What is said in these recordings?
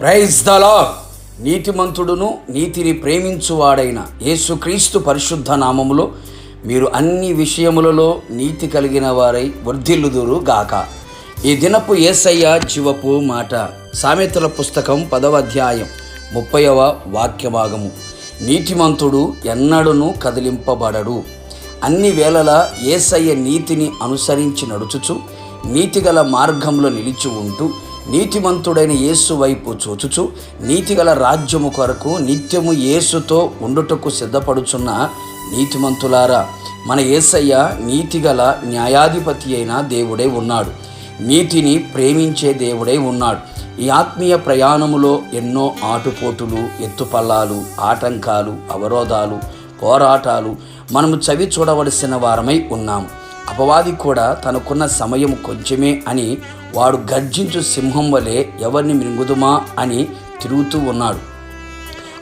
Praise the lord నీతిమంతుడును నీతిని ప్రేమించువాడైన యేసుక్రీస్తు పరిశుద్ధ నామములో మీరు అన్ని విషయములలో నీతి కలిగిన వారై వర్ధిల్లుదురు గాక. ఈ దినపు ఏసయ్య చివపు మాట. సామెతల పుస్తకం పదవ అధ్యాయం ముప్పైవ వాక్య భాగము నీతిమంతుడు ఎన్నడును కదిలింపబడడు. అన్ని వేళలా ఏసయ్య నీతిని అనుసరించి నడుచుచు నీతిగల మార్గంలో నిలిచి ఉంటూ నీతిమంతుడైన యేసు వైపు చూచుచు నీతిగల రాజ్యము కొరకు నిత్యము యేసుతో ఉండుటకు సిద్ధపడుచున్న నీతిమంతులారా మన యేసయ్య నీతిగల న్యాయాధిపతి అయిన దేవుడే ఉన్నాడు. నీతిని ప్రేమించే దేవుడై ఉన్నాడు. ఈ ఆత్మీయ ప్రయాణములో ఎన్నో ఆటుపోటులు ఎత్తుపల్లాలు ఆటంకాలు అవరోధాలు పోరాటాలు మనము చవి చూడవలసిన వారమై ఉన్నాము అపవాది కూడా తనకున్న సమయం కొంచెమే అని వాడు గర్జించు సింహం వలె ఎవరిని మృంగుదుమా అని తిరుగుతూ ఉన్నాడు.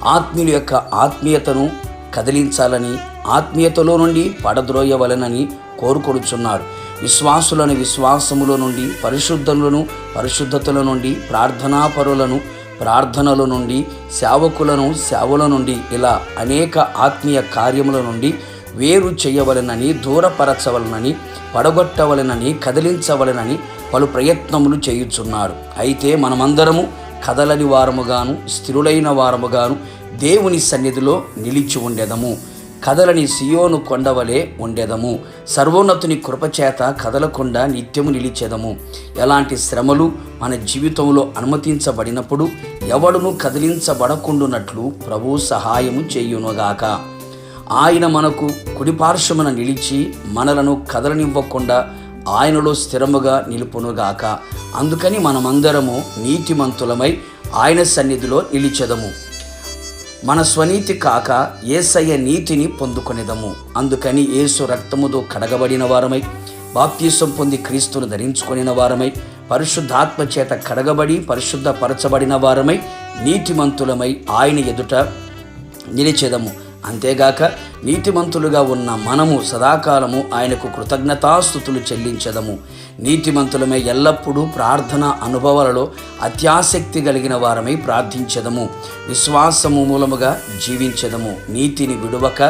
ఆత్మీయుల యొక్క ఆత్మీయతను కదిలించాలని ఆత్మీయతలో నుండి పడద్రోయవలనని కోరుకొనుచున్నాడు. విశ్వాసులను విశ్వాసములో నుండి పరిశుద్ధులను పరిశుద్ధతల నుండి ప్రార్థనాపరులను ప్రార్థనల నుండి సేవకులను సేవల నుండి ఇలా అనేక ఆత్మీయ కార్యముల నుండి వేరు చేయవలనని దూరపరచవలనని పడగొట్టవలనని కదిలించవలనని పలు ప్రయత్నములు చేయుచున్నాడు అయితే మనమందరము కదలని వారముగాను స్థిరులైన వారముగాను దేవుని సన్నిధిలో నిలిచి ఉండెదము. కదలని సియోను కొండవలే ఉండెదము. సర్వోన్నతుని కృపచేత కదలకుండా నిత్యము నిలిచెదము. ఎలాంటి శ్రమలు మన జీవితంలో అనుమతించబడినప్పుడు ఎవడును కదిలించబడకుండునట్లు ప్రభు సహాయము చేయునుగాక. ఆయన మనకు కుడిపార్శ్వమున నిలిచి మనలను కదలనివ్వకుండా ఆయనలో స్థిరముగా నిలుపునుగాక. అందుకని మనమందరము నీతిమంతులమై ఆయన సన్నిధిలో నిలిచెదము. మన స్వనీతి కాక ఏసయ్య నీతిని పొందుకొనిదము. అందుకని ఏసు రక్తముతో కడగబడిన వారమై బాప్తీసం పొంది క్రీస్తును ధరించుకొనిన వారమై పరిశుద్ధాత్మ చేత కడగబడి పరిశుద్ధపరచబడిన వారమై నీతిమంతులమై ఆయన ఎదుట నిలిచెదము. అంతేగాక నీతిమంతులుగా ఉన్న మనము సదాకాలము ఆయనకు కృతజ్ఞతాస్థుతులు చెల్లించదము. నీతిమంతులమే ఎల్లప్పుడూ ప్రార్థన అనుభవాలలో అత్యాసక్తి కలిగిన వారమై ప్రార్థించదము. విశ్వాసము మూలముగా జీవించదము. నీతిని విడువక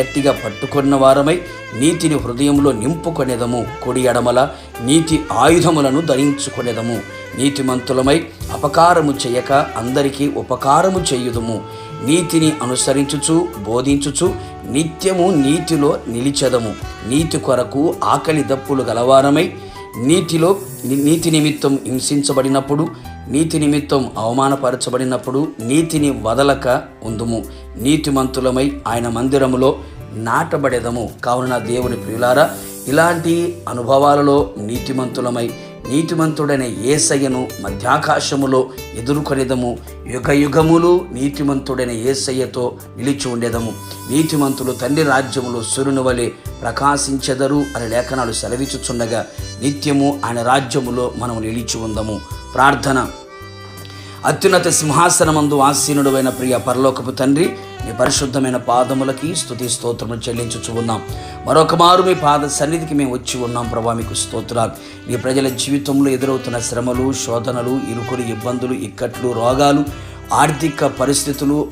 గట్టిగా పట్టుకున్న వారమై నీతిని హృదయంలో నింపుకొనేదము. కొడి ఎడమల నీతి ఆయుధములను ధరించుకొనేదము. నీతిమంతులమై అపకారము చేయక అందరికీ ఉపకారము చేయుదము. నీతిని అనుసరించుచు బోధించుచు నిత్యము నీతిలో నిలిచెదము. నీతి కొరకు ఆకలి దప్పులు గలవారమై నీతిలో నీతి నిమిత్తం హింసించబడినప్పుడు నీతి నిమిత్తం అవమానపరచబడినప్పుడు నీతిని వదలక ఉందుము. నీతిమంతులమై ఆయన మందిరములో నాటబడేదము. కావున దేవుని ప్రియులారా ఇలాంటి అనుభవాలలో నీతిమంతులమై నీతిమంతుడైన ఏసయ్యను మధ్యాకాశములో ఎదుర్కొనేదము. యుగ యుగములు నీతిమంతుడైన ఏసయ్యతో నిలిచి ఉండేదము. నీతిమంతులు తండ్రి రాజ్యములో సూర్యుని వలె ప్రకాశించెదరు అని లేఖనాలు సెలవిచ్చుచుండగా నిత్యము ఆయన రాజ్యములో మనము నిలిచి ఉందము. ప్రార్థన. అత్యున్నత సింహాసనమందు ఆసీనుడు అయిన ప్రియ పరలోకపు తండ్రి మీ పరిశుద్ధమైన పాదములకి స్థుతి స్తోత్రము చెల్లించుచు ఉన్నాం. మరొక మారు మీ పాద సన్నిధికి మేము వచ్చి ఉన్నాం. ప్రభా మీకు స్తోత్రాలు. మీ ప్రజల జీవితంలో ఎదురవుతున్న శ్రమలు శోధనలు ఇరుకులు ఇబ్బందులు ఇక్కట్లు రోగాలు ఆర్థిక పరిస్థితులు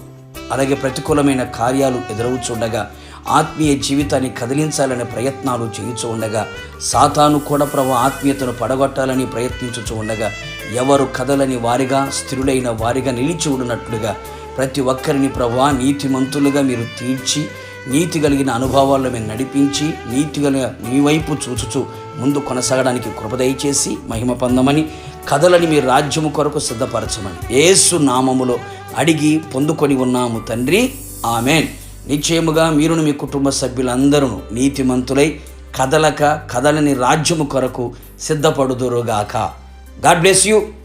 అలాగే ప్రతికూలమైన కార్యాలు ఎదురవుచుండగా ఆత్మీయ జీవితాన్ని కదిలించాలనే ప్రయత్నాలు చేయుచు ఉండగా సాతాను కూడా ప్రభు ఆత్మీయతను పడగొట్టాలని ప్రయత్నించుచు ఉండగా ఎవరు కదలని వారిగా స్థిరులైన వారిగా నిలిచి ఉన్నట్లుగా ప్రతి ఒక్కరిని ప్రభా నీతిమంతులుగా మీరు తీర్చి నీతి కలిగిన అనుభవాల్లో మేము నడిపించి నీతి కలిగిన మీ వైపు చూచుచు ముందు కొనసాగడానికి కృప దయచేసి మహిమ పొందమని కథలని మీ రాజ్యము కొరకు సిద్ధపరచమని ఏసు నామములో అడిగి పొందుకొని ఉన్నాము తండ్రి. ఆమెన్. నిశ్చయముగా మీరును మీ కుటుంబ సభ్యులందరూ నీతిమంతులై కదలక కదలని రాజ్యము కొరకు సిద్ధపడుదురుగాక. God bless you.